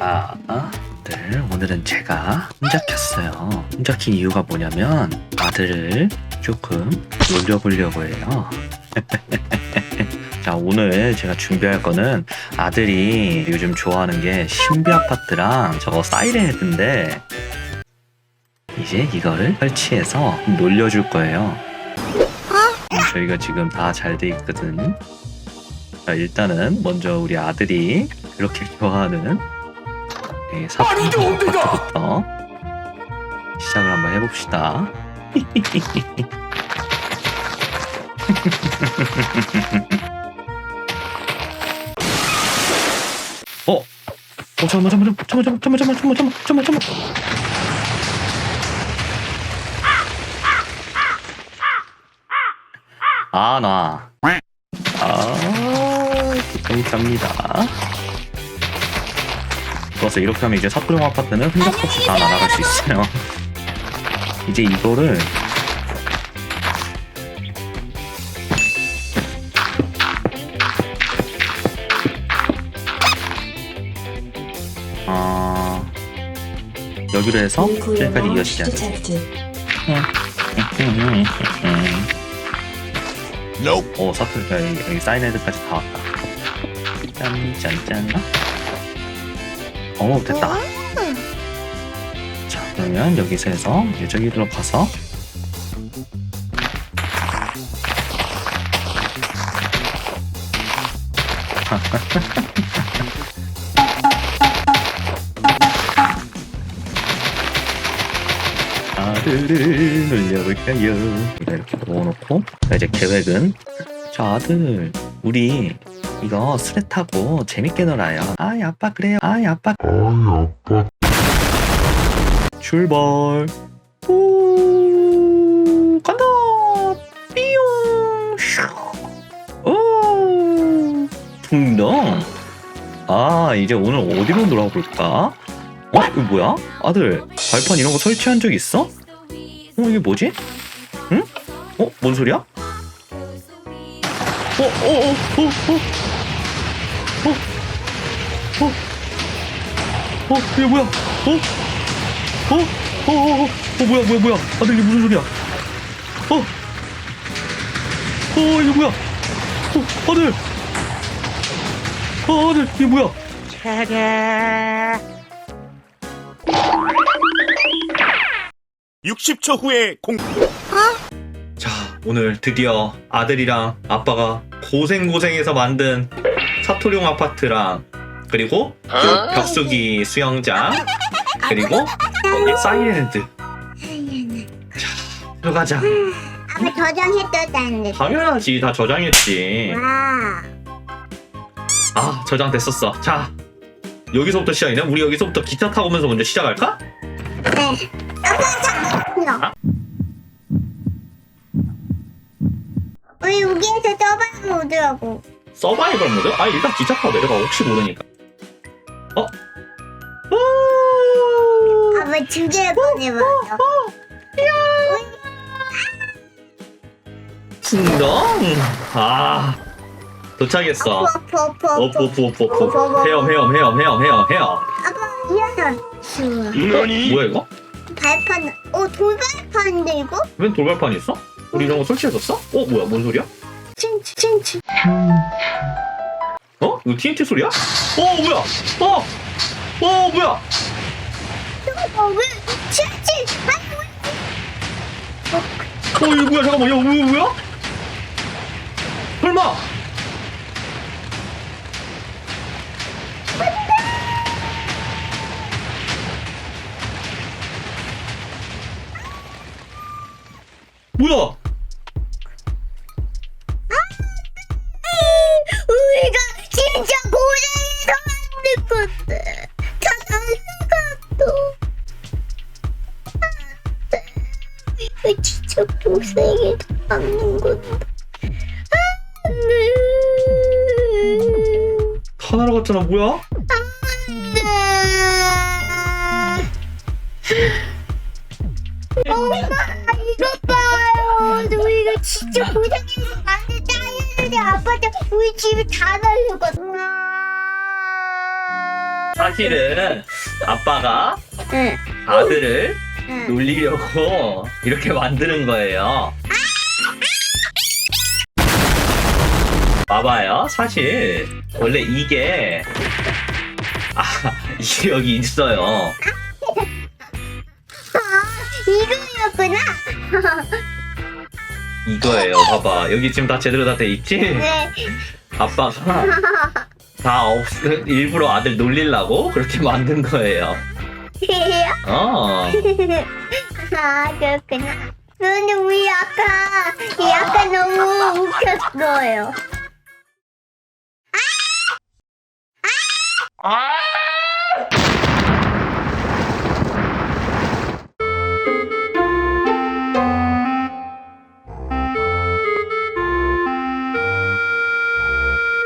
아, 네, 오늘은 제가 혼자 켰어요. 혼자 킨 이유가 뭐냐면 아들을 조금 놀려보려고 해요. 자, 오늘 제가 준비할 거는 아들이 요즘 좋아하는 게 신비 아파트랑 저거 사이렌 헤드인데 이제 이거를 설치해서 놀려줄 거예요. 저희가 지금 다 잘 돼 있거든. 자, 일단은 먼저 우리 아들이 그렇게 좋아하는 이 사탕 아파트부터 시작을 한번 해봅시다. 어? 어 잠깐만 잠깐만 잠깐만 잠깐만 잠깐만 잠깐만 잠깐만 잠깐만 아, 나. 아, 기똥cab니다. 그래서 이렇게 하면 이제 사토령 아파트는 흔적 없이 다 날아갈 수 있어요. 이제 이거를 아 여기로 해서 저기까지 이어지지. 않을까? 오 사투리 여기, 여기 사인헤드까지 다 왔다. 짠짠짠 오 됐다. 자 그러면 여기서 해서 저기로 가서 아들을 놀려볼까요? 이렇게 넣어놓고 자, 이제 계획은 자 아들. 우리 이거 스레 타고 재밌게 놀아요 아이 아빠 그래요 아이 아빠 출발 오 간다 삐용 슈. 오 둥덩 아 이제 오늘 어디로 놀아볼까? 어? 이거 뭐야? 아들 발판 이런 거 설치한 적 있어? 어 이게 뭐지? 응? 어? 뭔 소리야? 어? 어? 어? 어? 어? 어? 어? 어? 이게 뭐야? 어? 어? 어? 어? 어? 어 뭐야 뭐야 뭐야 아들 이게 무슨 소리야? 어? 어 이게 뭐야? 어 아들 어 아들 이게 뭐야? 60초 후에 공 자, 오늘 드디어 아들이랑 아빠가 고생고생해서 만든 사토룡 아파트랑 그리고 요 벽수기 수영장 그리고 여기 사이렌드. 자, 들어가자. 아빠 저장했었다는데. 당연하지. 다 저장했지. 와. 아 저장됐었어. 자 여기서부터 시작이네. 우리 여기서부터 기차 타고 오면서 먼저 시작할까? 네. 아, 우리 여기에서 서바이벌 오더라고. 서바이벌 모드? 아 일단 기차 타고 내려가 혹시 모르니까 어? 오! 아빠 두 개를 꺼내봐요. 풍덩 아 도착했어. 오프 오프 오프 오프 헤엄 헤엄 헤엄 헤엄 헤엄 헤엄 아빠 이어서. 너니 뭐야 이거? 발판. 어 돌발판인데 이거? 웬 돌발판 있어? 우리 이런 거 설치해뒀어? 어 뭐야 뭔 소리야? 칭치 칭치. 어? 이거 TNT 소리야? 어 뭐야? 어? 어 뭐야? 어왜? 아니 어 이거 뭐야 잠깐만 야 뭐야 뭐야? 설마 뭐야? 건데. 안돼. 다 날아갔잖아 뭐야? 엄마 이거 봐요. 우리가 진짜 고생해서 만든 딸인데 아빠도 우리 집이 다 날려갔어. 사실은 아빠가 응, 아들을 응. 놀리려고 이렇게 만드는 거예요. 봐봐요. 사실 원래 이게 아 이게 여기 있어요. 아, 이거였구나. 이거예요. 봐봐. 여기 지금 다 제대로 다 돼 있지? 네. 아빠가 다 없, 일부러 아들 놀리려고 그렇게 만든 거예요. 어. 아, 그렇구나. 근데 우리 아까, 이 아까 너무 웃겼어요. 아!